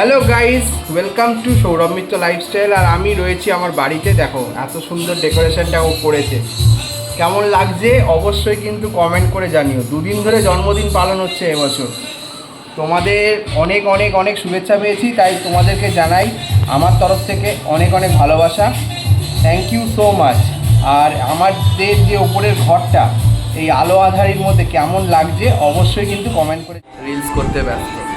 Hello guys welcome to Sourav Mitra lifestyle আর আমি রয়েছি আমার বাড়িতে। দেখো, এত সুন্দর ডেকোরেশনটা ও করেছে কেমন লাগছে? অবশ্যই কিন্তু কমেন্ট করে জানিও। দুদিন ধরে জন্মদিন পালন হচ্ছে এবছর। তোমাদের অনেক অনেক অনেক শুভেচ্ছা পেয়েছি, তাই তোমাদেরকে জানাই আমার তরফ থেকে অনেক অনেক ভালোবাসা। থ্যাংক ইউ সো মাচ আর আমাদের যে ওপরের ঘরটা, এই আলো আধারির মধ্যে কেমন লাগছে, অবশ্যই কিন্তু কমেন্ট করে রিলস করতে ব্যস্ত।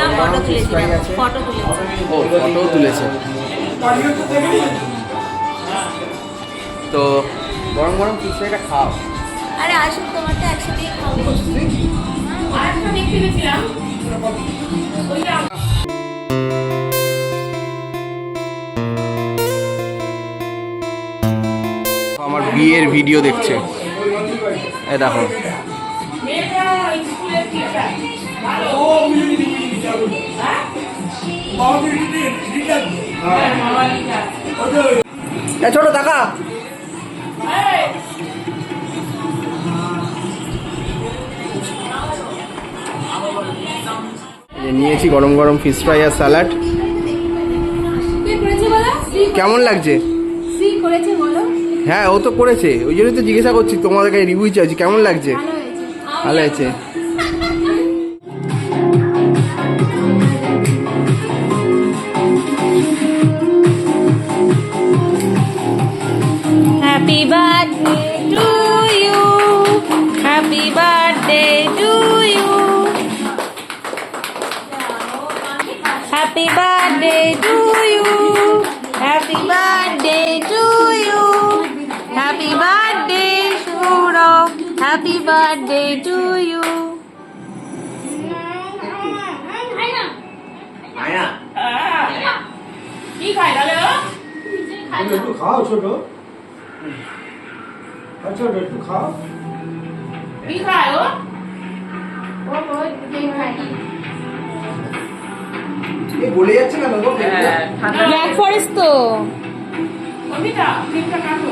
না ফটো তুলেছি ফটো তুলেছি। ও ফটোও তুলেছে। তো গরম গরম ফ্রাইটা খাও। আরে আসুন তোমারটা একসাথেই খাব। আমার বিয়ের ভিডিও দেখছে। এ দেখো। ছোট টাকা নিয়েছি গরম গরম ফিশ ফ্রাই আর স্যালাড কেমন লাগছে? হ্যাঁ ও তো করেছে। ওই জন্যই তো জিজ্ঞাসা করছি, তোমাদের কাছে রিভিউ চাইছি। কেমন লাগছে? ভালো হয়েছে। Birthday to you happy birthday to you happy birthday to you happy birthday Sourav happy birthday to you কি খাই তাহলে ও? একটু খাও ছোট আচ্ছা একটু ও? এই বলে যাচ্ছে কেন গো ব্ল্যাক ফরেস্ট তো অমিতা, ক্রিমটা কাটো।